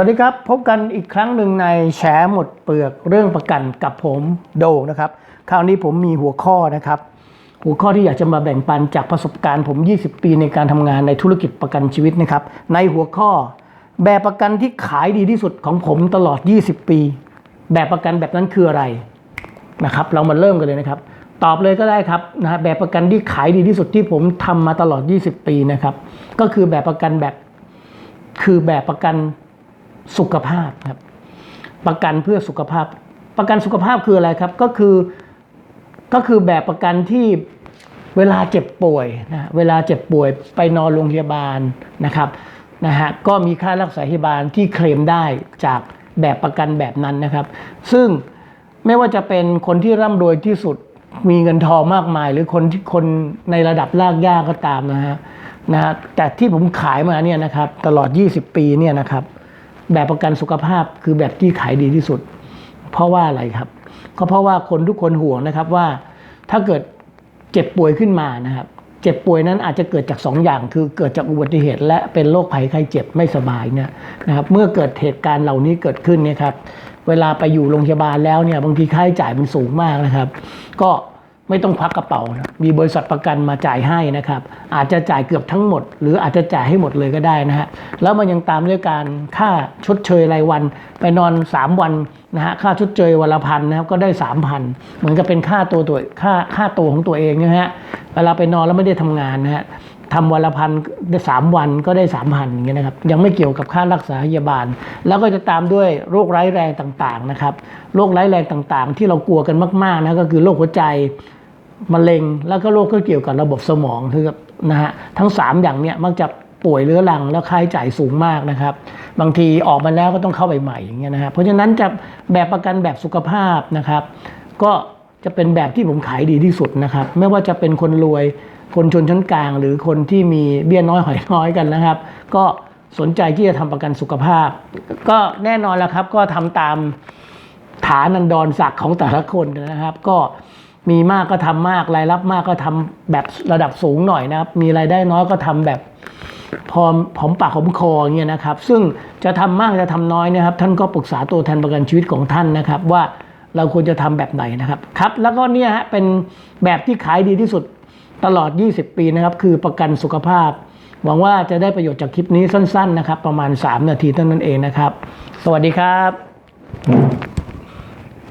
วัสดีครับ พบกันอีกครั้งหนึ่งในแฉหมดเปลือกเรื่องประกันกับผมโดงนะครับ คราวนี้ผมมีหัวข้อนะครับ หัวข้อที่อยากจะมาแบ่งปันจากประสบการณ์ผม 20 ปีในการทำงานในธุรกิจประกันชีวิตนะครับ ในหัวข้อ แบบประกันที่ขายดีที่สุดของผมตลอด 20 ปี แบบประกันแบบนั้นคืออะไรนะครับ เรามาเริ่มกันเลยนะครับ ตอบเลยก็ได้ครับนะฮะแบบประกันที่ขายดีที่สุดที่ผมทำมาตลอด 20 ปีนะครับ ก็คือแบบประกันแบบคือแบบประกัน สุขภาพครับ ประกันเพื่อสุขภาพ ประกันสุขภาพคืออะไรครับ ก็คือก็คือแบบประกันที่เวลาเจ็บป่วยนะเวลาเจ็บป่วยไปนอนโรงพยาบาลนะครับนะฮะก็มีค่ารักษาพยาบาลที่เคลมได้จากแบบประกันแบบนั้นนะครับ ซึ่งไม่ว่าจะเป็นคนที่ร่ำรวยที่สุดมีเงินทองมากมาย หรือคนที่คนในระดับลากย่าก็ตามนะฮะนะฮะแต่ที่ผมขายมาเนี่ยนะครับตลอด 20 ปีเนี่ยนะครับ แบบประกันสุขภาพคือแบบที่ขายดีที่สุด เพราะว่าอะไรครับ ก็เพราะว่าคนทุกคนห่วงนะครับว่าถ้าเกิดเจ็บป่วยขึ้นมานะครับ เจ็บป่วยนั้นอาจจะเกิดจาก2อย่าง คือเกิดจากอุบัติเหตุ และเป็นโรคภัยไข้เจ็บไม่สบายเนี่ยนะครับ เมื่อเกิดเหตุการณ์เหล่านี้เกิดขึ้นเนี่ยครับ เวลาไปอยู่โรงพยาบาลแล้วเนี่ยบางทีค่าใช้จ่ายมันสูงมากนะครับ ก็ ไม่ต้องพักกระเป๋านะมีบริษัทประกันมาจ่ายให้นะครับ อาจจะจ่ายเกือบทั้งหมด หรืออาจจะจ่ายให้หมดเลยก็ได้นะฮะแล้วมันยังตามด้วยการค่าชดเชยรายวัน ไปนอน 3 วันนะฮะค่าชดเชยวันละพันนะครับก็ได้ 3,000 เหมือนกับเป็นค่าตัวตัวค่าค่าตัวของตัวเองนะฮะเวลาไปนอนแล้วไม่ได้ทำงานนะฮะทำวันละพันได้สามวันก็ได้สามพันอย่างเงี้ยนะครับ ยังไม่เกี่ยวกับค่ารักษาพยาบาล แล้วก็จะตามด้วยโรคร้ายแรงต่างๆนะครับ โรคร้ายแรงต่างๆ ที่เรากลัวกันมากๆนะก็คือโรคหัวใจ มะเร็งแล้วก็โรคก็เกี่ยวกับระบบสมองคือนะฮะทั้ง 3 อย่างเนี้ยมักจะป่วยเรื้อรังแล้วค่าใช้จ่ายสูงมากนะครับ บางทีออกมาแล้วก็ต้องเข้าไปใหม่อย่างเงี้ยนะฮะเพราะฉะนั้นจะแบบประกันแบบสุขภาพนะครับ ก็จะเป็นแบบที่ผมขายดีที่สุดนะครับ ไม่ว่าจะเป็นคนรวยคนชนชั้นกลาง หรือคนที่มีเบี้ยน้อยหอยน้อยกันนะครับ ก็สนใจที่จะทำประกันสุขภาพ ก็แน่นอนแล้วครับก็ทำตามฐานันดรศักดิ์ของแต่ละคนนะครับ ก็ มีมากก็ทำมากรายรับมากก็ทำแบบระดับสูงหน่อยนะครับ มีรายได้น้อยก็ทำแบบพอผอมปากหอมคออย่างเงี้ยนะครับ ซึ่งจะทำมากจะทำน้อยนะครับ ท่านก็ปรึกษาตัวแทนประกันชีวิตของท่านนะครับ ว่าเราควรจะทำแบบไหนนะครับครับ แล้วก็เนี่ยฮะเป็นแบบที่ขายดีที่สุดตลอด 20 ปีนะครับ คือประกันสุขภาพ หวังว่าจะได้ประโยชน์จากคลิปนี้สั้น ๆ นะครับ ประมาณ 3 นาทีเท่านั้นเองนะครับ สวัสดีครับ